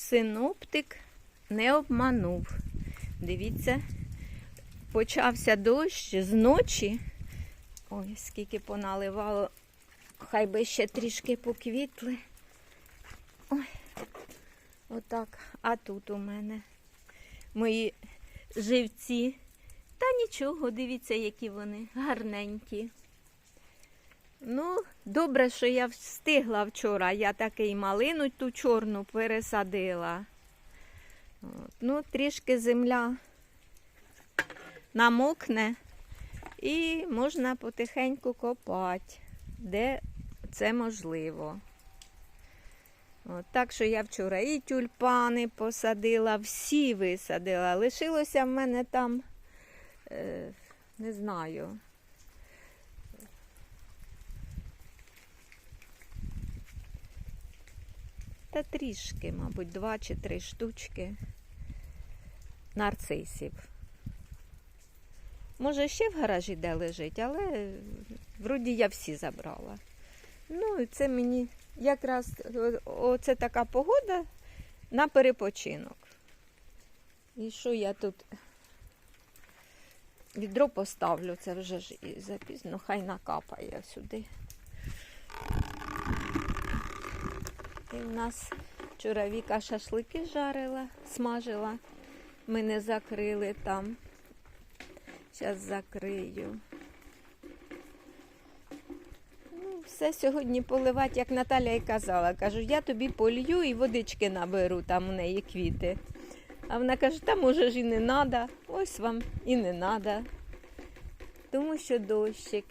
Синоптик не обманув. Дивіться, почався дощ з ночі. Ой, скільки поналивало. Хай би ще трішки поквітли. Ой, отак. А тут у мене мої живці. Та нічого, дивіться, які вони гарненькі. Ну, добре, що я встигла вчора. Я такий малину ту чорну пересадила. От. Ну, трішки земля намокне і можна потихеньку копати, де це можливо. От, так що я вчора і тюльпани посадила, всі висадила. Лишилося в мене там, е, не знаю. Та трішки, мабуть, два чи три штучки нарцисів. Може, ще в гаражі де лежить, але вроді я всі забрала. Ну, і це мені якраз оце така погода на перепочинок. І що я тут відро поставлю, це вже ж і запізно, хай накапає сюди. І в нас вчора Віка шашлики жарила, смажила. Ми не закрили там. Зараз закрию. Ну, все сьогодні поливати, як Наталя і казала. Кажу, я тобі полью і водички наберу, там у неї квіти. А вона каже, та може ж і не треба, ось вам і не треба. Тому що дощик.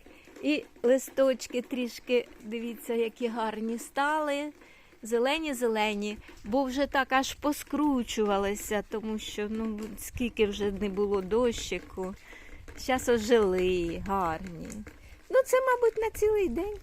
І листочки трішки, дивіться, які гарні стали. Зелені-зелені, бо вже так аж поскручувалися, тому що ну, скільки вже не було дощику. Зараз ожили, гарні. Ну, це, мабуть, на цілий день.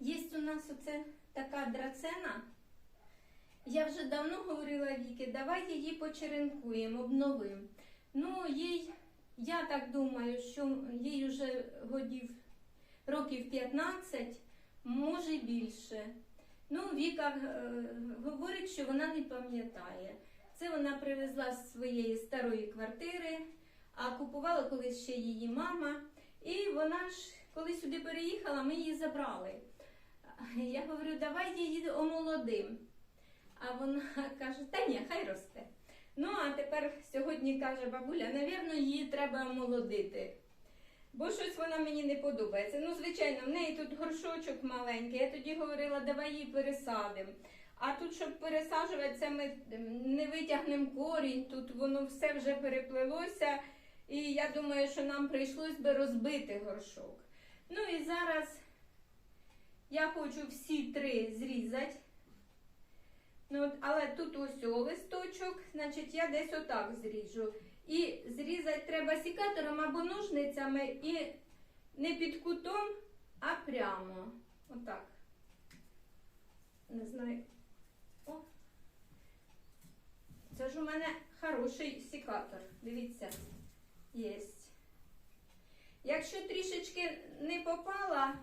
Є у нас оце така драцена. Я вже давно говорила Віки, давай її почеренкуємо, обновимо. Ну, їй, я так думаю, що їй вже годів років 15, може більше. Ну, Віка е, говорить, що вона не пам'ятає. Це вона привезла з своєї старої квартири, а купувала колись ще її мама. І вона ж, коли сюди переїхала, ми її забрали. Я говорю, давай її омолодим. А вона каже, та ні, хай росте. Ну, а тепер сьогодні каже бабуля, навірно, її треба омолодити. Бо щось вона мені не подобається. Ну, звичайно, в неї тут горшочок маленький. Я тоді говорила, давай її пересадимо. А тут, щоб пересаджувати, це ми не витягнемо корінь, тут воно все вже переплилося. І я думаю, що нам прийшлось би розбити горшок. Ну і зараз я хочу всі три зрізати. Ну, але тут ось листочок, значить я десь отак зріжу. І зрізати треба сікатором або ножницями і не під кутом, а прямо. Отак. Не знаю. О. Це ж у мене хороший сікатор. Дивіться, єсть. Якщо трішечки не попала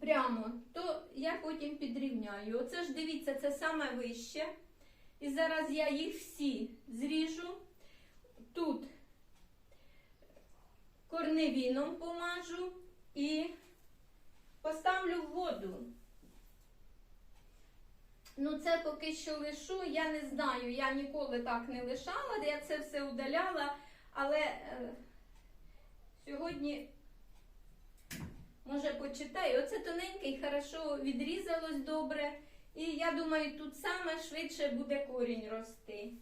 прямо, то я потім підрівняю. Оце ж дивіться, це саме вище. І зараз я їх всі зріжу. Тут корневіном помажу і поставлю в воду. Ну, це поки що лишу, я не знаю, я ніколи так не лишала, я це все удаляла, але е, сьогодні, почитаю. Оце тоненький, хорошо відрізалось добре. І я думаю, тут саме швидше буде корінь рости.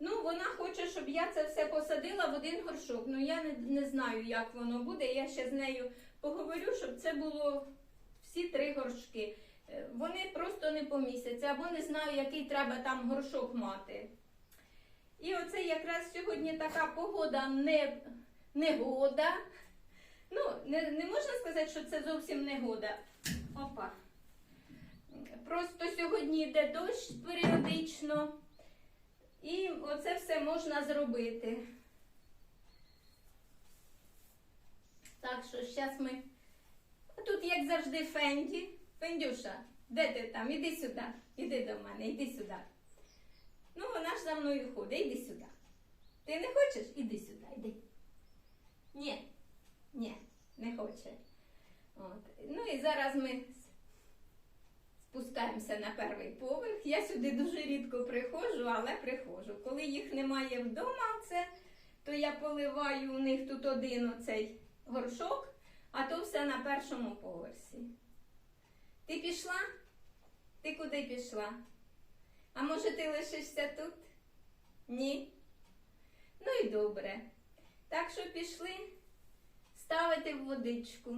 Ну, вона хоче, щоб я це все посадила в один горшок. Ну, я не, не знаю, як воно буде. Я ще з нею поговорю, щоб це було всі три горшки. Е, Вони просто не помістяться, або не знаю, який треба там горшок мати. І оце якраз сьогодні така погода не, негода. Ну, не, не можна сказати, що це зовсім негода. Опа. Просто сьогодні йде дощ періодично. І оце все можна зробити. Так що зараз ми. Тут, як завжди, Фенді. Фендюша, де ти там? Іди сюди. Іди до мене, іди сюди. Ну, вона ж за мною ходить, іди сюди. Ти не хочеш? Іди сюди, іди. Ні, ні, не хоче. От. Ну і зараз ми спускаємося на перший поверх. Я сюди дуже рідко приходжу, але приходжу. Коли їх немає вдома, це, то я поливаю у них тут один оцей горшок, а то все на першому поверсі. Ти пішла? Ти куди пішла? А може ти лишишся тут? Ні? Ну і добре. Так що пішли ставити водичку.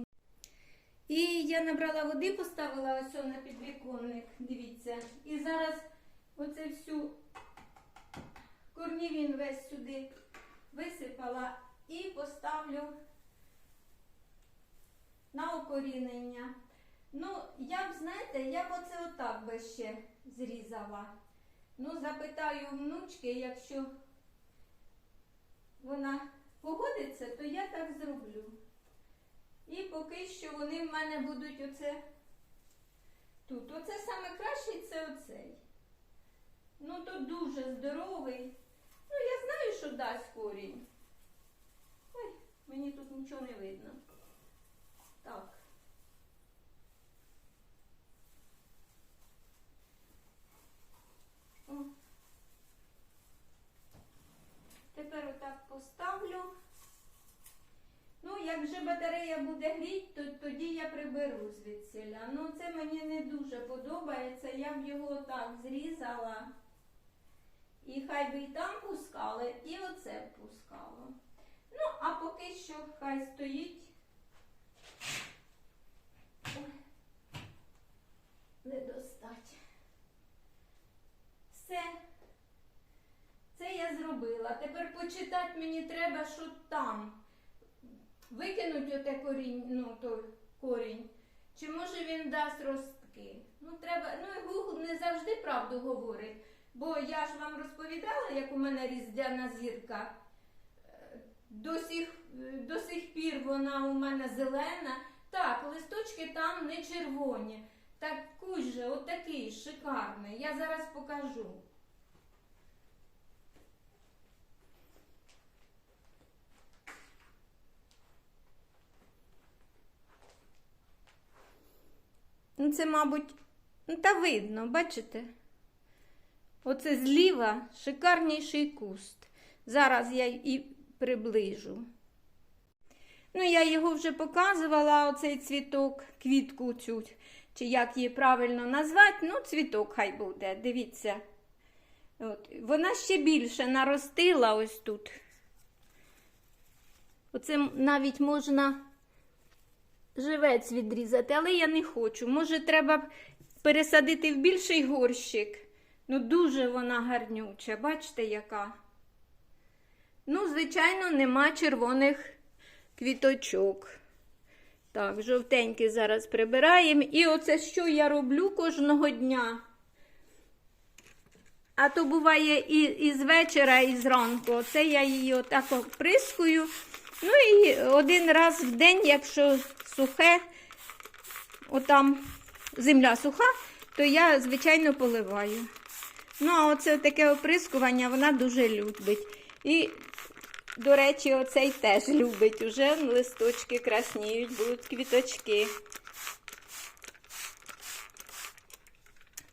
І я набрала води, поставила ось на підвіконник, дивіться. І зараз оце всю корнівін весь сюди висипала і поставлю на окорінення. Ну, я б, знаєте, я б оце отак би ще зрізала. Ну, запитаю внучки, якщо вона погодиться, то я так зроблю. І поки що вони в мене будуть оце тут. Оце саме кращий це оцей. Ну, то дуже здоровий. Ну, я знаю, що дасть корінь. Ой, мені тут нічого не видно. Так. О. Тепер отак поставлю. Ну, як вже батарея буде гріти, то тоді я приберу звідсіля. Ну, це мені не дуже подобається. Я б його так зрізала. І хай би і там пускали, і оце пускало. Ну, а поки що хай стоїть. Ой, Не достать. Все. Це я зробила. Тепер почитати мені треба, що там. Викинуть оте корінь, ну, той корінь. Чи може він дасть ростки? Ну, треба, ну і Google не завжди правду говорить. Бо я ж вам розповідала, як у мене різдвяна зірка. Е, До сих, до сих пір вона у мене зелена. Так, листочки там не червоні. Так же, отакий шикарний. Я зараз покажу. Ну, це, мабуть, ну, та видно, бачите? Оце зліва шикарніший куст. Зараз я і приближу. Ну, я його вже показувала, оцей цвіток, квітку цю, чи як її правильно назвати. Ну, цвіток хай буде, дивіться. От. Вона ще більше наростила ось тут. Оце навіть можна живець відрізати, але я не хочу. Може, треба пересадити в більший горщик. Ну, дуже вона гарнюча, бачите, яка. Ну, звичайно, нема червоних квіточок. Так, жовтенькі зараз прибираємо. І оце що я роблю кожного дня. А то буває і, і з вечора, і зранку. Оце я її отак оприскую. Ну і один раз в день, якщо сухе, отам земля суха, то я, звичайно, поливаю. Ну, а оце таке оприскування вона дуже любить. І, до речі, оцей теж любить. Уже листочки красніють, будуть квіточки.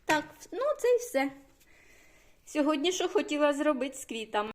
Так, ну це і все. Сьогодні що хотіла зробити з квітами.